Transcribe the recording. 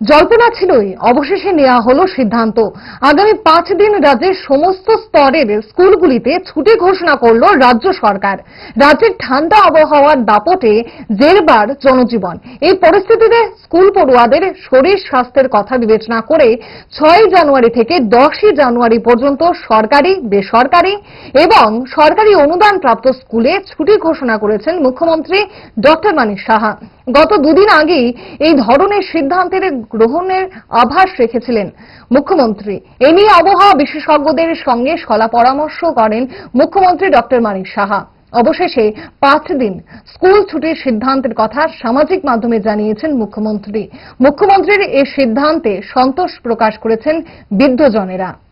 জল্পনা ছিলই, অবশেষে নেওয়া হলো সিদ্ধান্ত। আগামী পাঁচ দিন রাজ্যের সমস্ত স্তরের স্কুলগুলিতে ছুটি ঘোষণা করল রাজ্য সরকার। রাজ্যের ঠান্ডা আবহাওয়ার দাপটে জেরবার জনজীবন। এই পরিস্থিতিতে স্কুল পড়ুয়াদের শরীর স্বাস্থ্যের কথা বিবেচনা করে ছয় জানুয়ারি থেকে দশই জানুয়ারি পর্যন্ত সরকারি, বেসরকারি এবং সরকারি অনুদান প্রাপ্ত স্কুলে ছুটি ঘোষণা করেছেন মুখ্যমন্ত্রী ডক্টর মানিক সাহা। গত দুদিন আগেই এই ধরনের সিদ্ধান্তের গ্রহণের আভাস রেখেছিলেন মুখ্যমন্ত্রী। এ নিয়ে আবহাওয়া বিশেষজ্ঞদের সঙ্গে সলা পরামর্শ করেন মুখ্যমন্ত্রী ডক্টর মানিক সাহা। অবশেষে পাঁচ দিন স্কুল ছুটির সিদ্ধান্তের কথা সামাজিক মাধ্যমে জানিয়েছেন মুখ্যমন্ত্রী। মুখ্যমন্ত্রীর এ সিদ্ধান্তে সন্তোষ প্রকাশ করেছেন বৃদ্ধজনেরা।